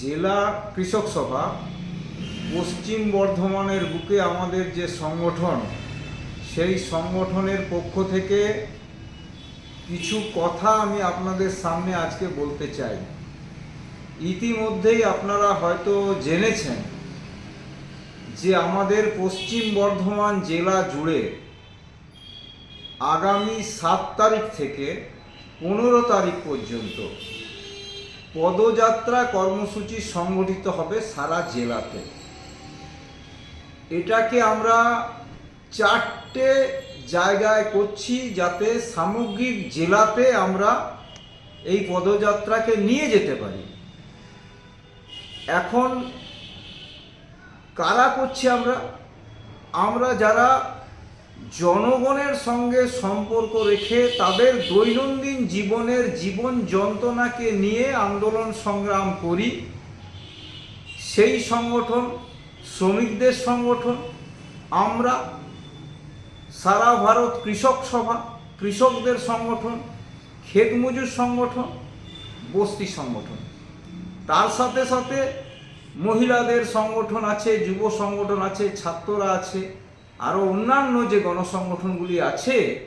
জেলা কৃষক সভা, পশ্চিম বর্ধমানের বুকে আমাদের যে সংগঠন, সেই সংগঠনের পক্ষ থেকে কিছু কথা আমি আপনাদের সামনে আজকে বলতে চাই। ইতিমধ্যেই আপনারা হয়তো জেনেছেন যে আমাদের পশ্চিম বর্ধমান জেলা জুড়ে আগামী সাত তারিখ থেকে পনেরো তারিখ পর্যন্ত পদযাত্রা কর্মসূচি সংগঠিত হবে সারা জেলাতে। এটাকে আমরা চারটে জায়গায় করছি যাতে সামগ্রিক জেলাতে আমরা এই পদযাত্রাকে নিয়ে যেতে পারি। এখন কারা করছি আমরা? আমরা যারা জনগণের সঙ্গে সম্পর্ক রেখে তাদের দৈনন্দিন জীবনের জীবন যন্ত্রণাকে নিয়ে আন্দোলন সংগ্রাম করি। সেই সংগঠন, শ্রমিকদের সংগঠন, আমরা সারা ভারত কৃষক সভা, কৃষকদের সংগঠন, ক্ষেত মজুর সংগঠন, বস্তি সংগঠন। তার সাথে সাথে মহিলাদের সংগঠন আছে, যুব সংগঠন আছে, ছাত্ররা আছে। আরও অন্যান্য যে গণসংগঠনগুলি আছে,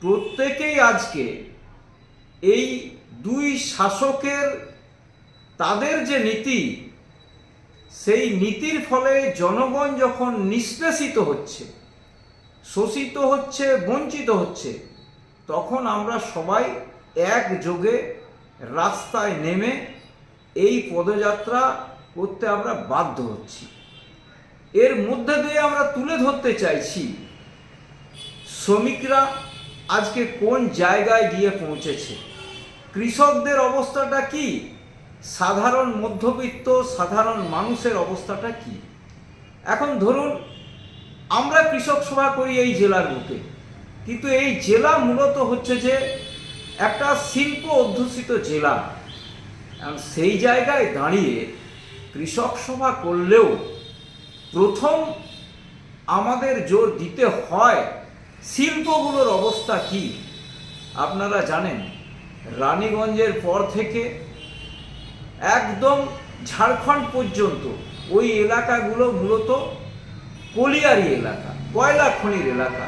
প্রত্যেকেই আজকে এই দুই শাসকের তাদের যে নীতি, সেই নীতির ফলে জনগণ যখন নিষ্পেষিত হচ্ছে, শোষিত হচ্ছে, বঞ্চিত হচ্ছে, তখন আমরা সবাই একযোগে রাস্তায় নেমে এই পদযাত্রা করতে আমরা বাধ্য হচ্ছি। এর মধ্যে দিয়ে আমরা তুলে ধরতে চাইছি শ্রমিকরা আজকে কোন জায়গায় গিয়ে পৌঁছেছে? কৃষকদের অবস্থাটা কি? সাধারণ মধ্যবিত্ত, সাধারণ মানুষের অবস্থাটা কি? এখন ধরুন, আমরা কৃষক সভা করি এই জেলার বুকে, কিন্তু এই জেলা মূলত হচ্ছে যে একটা শিল্প অধ্যুষিত জেলা। সেই জায়গায় দাঁড়িয়ে কৃষক সভা করলেও প্রথম আমাদের জোর দিতে হয় শিল্পগুলোর অবস্থা কি? আপনারা জানেন, রানীগঞ্জের পর থেকে একদম ঝাড়খণ্ড পর্যন্ত ওই এলাকাগুলো মূলত কলিয়ারি এলাকা, কয়লা খনির এলাকা।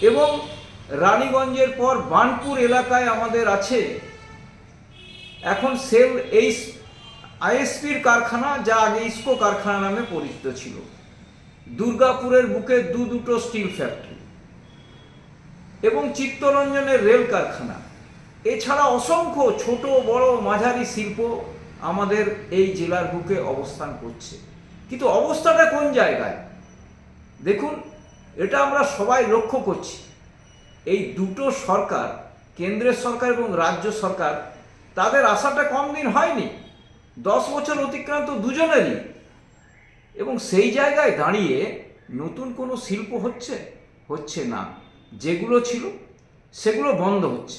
এবং রানীগঞ্জের পর বানপুর এলাকায় আমাদের আছে এখন সেল এই আইএসপির কারখানা, যা আগে ইস্কো কারখানা নামে পরিচিত ছিল। দুর্গাপুরের বুকে দু দুটো স্টিল ফ্যাক্টরি এবং চিত্তরঞ্জনের রেল কারখানা। এছাড়া অসংখ্য ছোট, বড়, মাঝারি শিল্প আমাদের এই জেলার বুকে অবস্থান করছে। কিন্তু অবস্থাটা কোন জায়গায়? দেখুন, এটা আমরা সবাই লক্ষ্য করছি। এই দুটো সরকার, কেন্দ্রের সরকার এবং রাজ্য সরকার, তাদের আশাটা কম দিন হয়নি। দশ বছর অতিক্রান্ত দুজনেরই। এবং সেই জায়গায় দাঁড়িয়ে নতুন কোনো শিল্প হচ্ছে? হচ্ছে না। যেগুলো ছিল, সেগুলো বন্ধ হচ্ছে।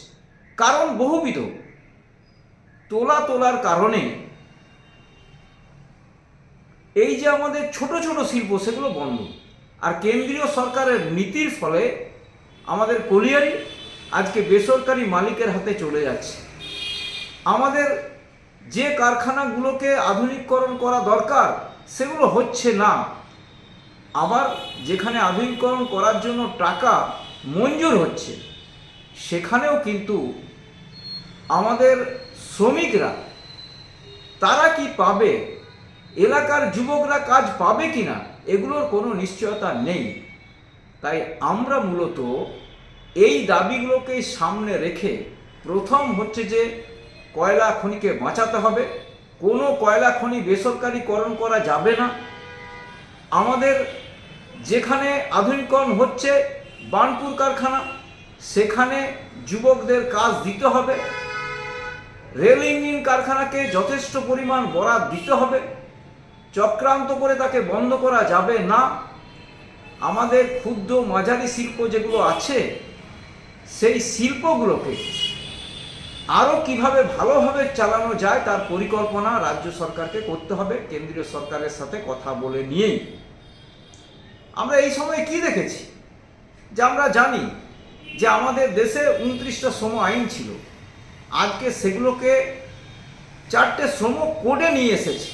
কারণ বহুবিধ। তোলা তোলার কারণে এই যে আমাদের ছোট ছোট শিল্প, সেগুলো বন্ধ। আর কেন্দ্রীয় সরকারের নীতির ফলে আমাদের কলিয়ারি আজকে বেসরকারি মালিকের হাতে চলে যাচ্ছে। আমাদের যে কারখানাগুলোকে আধুনিকরণ করা দরকার, সেগুলো হচ্ছে না। আবার যেখানে আধুনিকরণ করার জন্য টাকা মঞ্জুর হচ্ছে, সেখানেও কিন্তু আমাদের শ্রমিকরা, তারা কি পাবে? এলাকার যুবকরা কাজ পাবে কি না এগুলোর কোনো নিশ্চয়তা নেই। তাই আমরা মূলত এই দাবিগুলোকে সামনে রেখে প্রথম হচ্ছে যে কয়লা খনিকে বাঁচাতে হবে, কোনো কয়লা খনি বেসরকারিকরণ করা যাবে না। আমাদের যেখানে আধুনিকরণ হচ্ছে, বানপুর কারখানা, সেখানে যুবকদের কাজ দিতে হবে। রেল ইঞ্জিন কারখানাকে যথেষ্ট পরিমাণ বরাদ দিতে হবে। চক্রান্ত করে তাকে বন্ধ করা যাবে না। আমাদের ক্ষুদ্র মাঝারি শিল্প যেগুলো আছে, সেই শিল্পগুলোকে আরও কীভাবে ভালোভাবে চালানো যায় তার পরিকল্পনা রাজ্য সরকারকে করতে হবে, কেন্দ্রীয় সরকারের সাথে কথা বলে নিয়েই। আমরা এই সময় কি দেখেছি? যে আমরা জানি যে আমাদের দেশে উনত্রিশটা সম আইন ছিল। আজকে সেগুলোকে চারটে শ্রম কোডে নিয়ে এসেছে।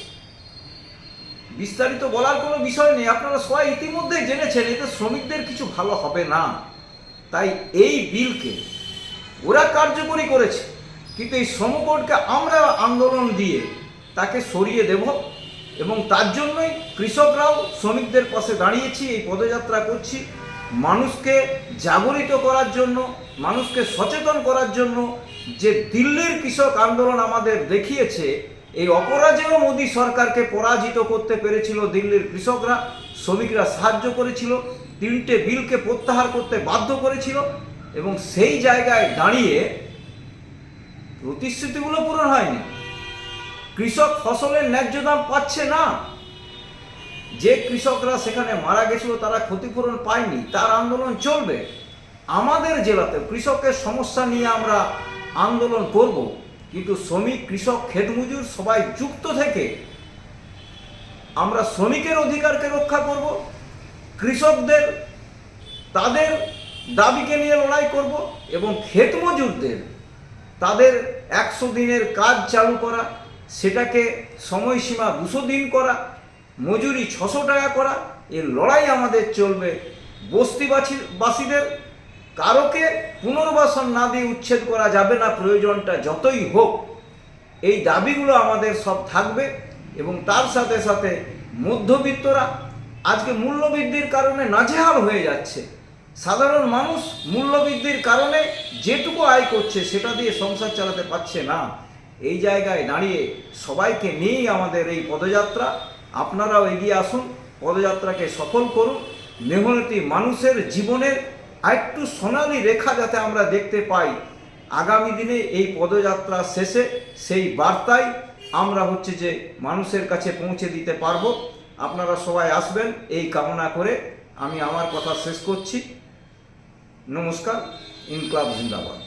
বিস্তারিত বলার কোনো বিষয় নেই, আপনারা সবাই ইতিমধ্যেই জেনেছেন, এতে শ্রমিকদের কিছু ভালো হবে না। তাই এই বিলকে ওরা কার্যকরী করেছে। কিন্তু এই শ্রমকোডকে আমরা আন্দোলন দিয়ে তাকে সরিয়ে দেব এবং তার জন্যই কৃষকরাও শ্রমিকদের পাশে দাঁড়িয়েছি, এই পদযাত্রা করছি। মানুষকে জাগরিত করার জন্য, মানুষকে সচেতন করার জন্য যে দিল্লির কৃষক আন্দোলন আমাদের দেখিয়েছে, এই অপরাজেয় মোদী সরকারকে পরাজিত করতে পেরেছিল দিল্লির কৃষকরা, শ্রমিকরা সাহায্য করেছিল, তিনটে বিলকে প্রত্যাহার করতে বাধ্য করেছিল এবং সেই জায়গায় দাঁড়িয়ে প্রতিশ্রুতিগুলো পূরণ হয়নি। কৃষক ফসলের ন্যায্য দাম পাচ্ছে না। যে কৃষকরা সেখানে মারা গেছিল, তারা ক্ষতিপূরণ পায়নি, তার আন্দোলন চলবে। আমাদের জেলাতে কৃষকের সমস্যা নিয়ে আমরা আন্দোলন করব। কিন্তু শ্রমিক, কৃষক ক্ষেতমজুর সবাই যুক্ত থেকে আমরা শ্রমিকের অধিকারকে রক্ষা করব। কৃষকদের, তাদের দাবিকে নিয়ে লড়াই করব এবং ক্ষেতমজুরদের তাদের একশো দিনের কাজ চালু করা, সেটাকে সময়সীমা দুশো দিন করা, মজুরি ছশো টাকা করা এর লড়াই আমাদের চলবে। বস্তিবাসী বাসীদের কারোকে পুনর্বাসন না দিয়ে উচ্ছেদ করা যাবে না, প্রয়োজনটা যতই হোক। এই দাবিগুলো আমাদের সব থাকবে এবং তার সাথে সাথে মধ্যবিত্তরা আজকে মূল্যবৃদ্ধির কারণে নাজেহাল হয়ে যাচ্ছে। সাধারণ মানুষ মূল্যবৃদ্ধির কারণে যেটুকু আয় করছে সেটা দিয়ে সংসার চালাতে পারছে না। এই জায়গায় দাঁড়িয়ে সবাইকে নিয়েই আমাদের এই পদযাত্রা। আপনারাও এগিয়ে আসুন, পদযাত্রাকে সফল করুন। মেহনতি মানুষের জীবনের আরেকটু সোনালি রেখা যাতে আমরা দেখতে পাই। আগামী দিনে এই পদযাত্রা শেষে সেই বার্তায় আমরা হচ্ছে যে মানুষের কাছে পৌঁছে দিতে পারব। আপনারা সবাই আসবেন এই কামনা করে আমি আমার কথা শেষ করছি। নমস্কার ইনকলাব জিন্দাবাদ